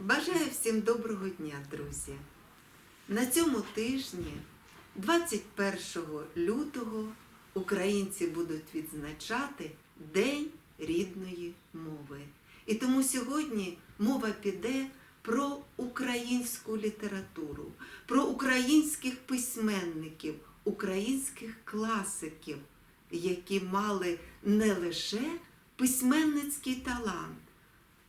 Бажаю всім доброго дня, друзі. На цьому тижні, 21 лютого, українці будуть відзначати День рідної мови. І тому сьогодні мова піде про українську літературу, про українських письменників, українських класиків, які мали не лише письменницький талант,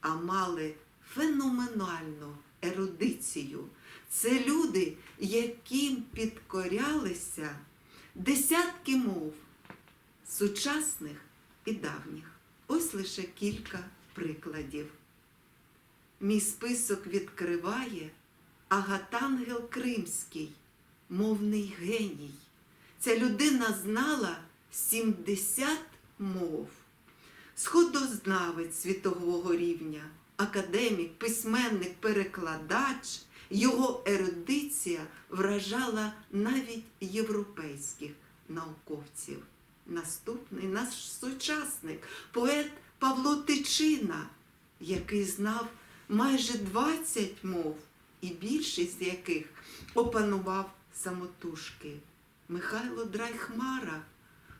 а мали феноменальну ерудицію. Це люди, яким підкорялися десятки мов сучасних і давніх. Ось лише кілька прикладів. Мій список відкриває Агатангел Кримський, мовний геній. Ця людина знала 70 мов. Сходознавець світового рівня, академік, письменник, перекладач, його ерудиція вражала навіть європейських науковців. Наступний наш сучасник, поет Павло Тичина, який знав майже 20 мов, і більшість яких опанував самотужки. Михайло Драйхмара,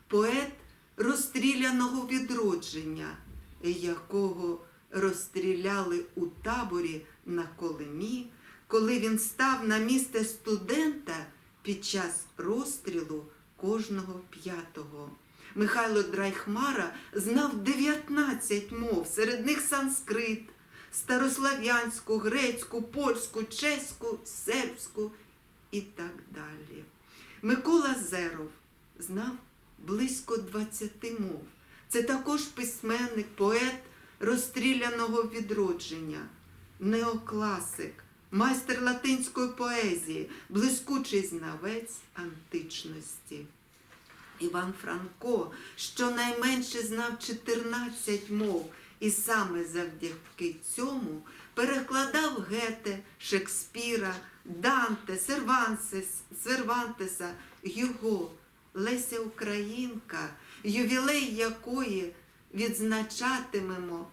поет розстріляного відродження, якого розстріляли у таборі на Колимі, коли він став на місце студента під час розстрілу кожного п'ятого. Михайло Драйхмара знав 19 мов, серед них санскрит, старослав'янську, грецьку, польську, чеську, сербську і так далі. Микола Зеров знав близько 20 мов. Це також письменник, поет розстріляного відродження, неокласик, майстер латинської поезії, блискучий знавець античності. Іван Франко щонайменше знав 14 мов, і саме завдяки цьому перекладав Гете, Шекспіра, Данте, Сервансес, Сервантеса, Юго, Леся Українка, ювілей якої відзначатимемо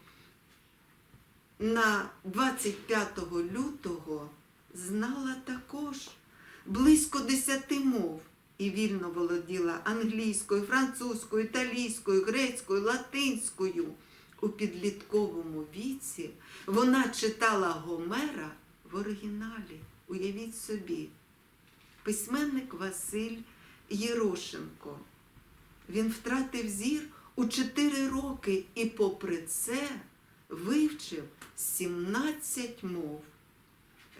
на 25 лютого, знала також близько 10 мов і вільно володіла англійською, французькою, італійською, грецькою, латинською. У підлітковому віці вона читала Гомера в оригіналі. Уявіть собі, письменник Василь Єрошенко. Він втратив зір у 4 роки і, попри це, вивчив 17 мов.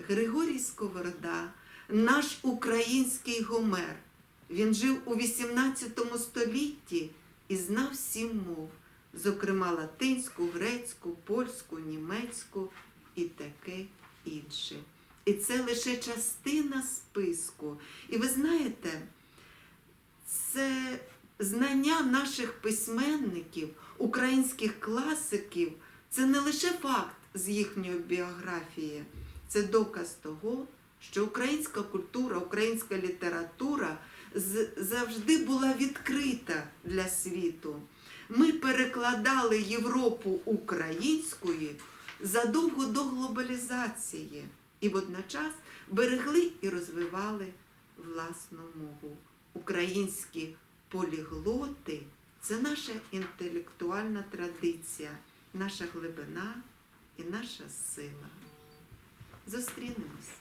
Григорій Сковорода, наш український Гомер. Він жив у 18 столітті і знав сім мов, зокрема латинську, грецьку, польську, німецьку і таке інше. І це лише частина списку. І ви знаєте, це знання наших письменників, українських класиків, це не лише факт з їхньої біографії, це доказ того, що українська культура, українська література завжди була відкрита для світу. Ми перекладали Європу українською задовго до глобалізації і водночас берегли і розвивали власну мову. Українські поліглоти це наша інтелектуальна традиція, наша глибина і наша сила. Зустрінемось.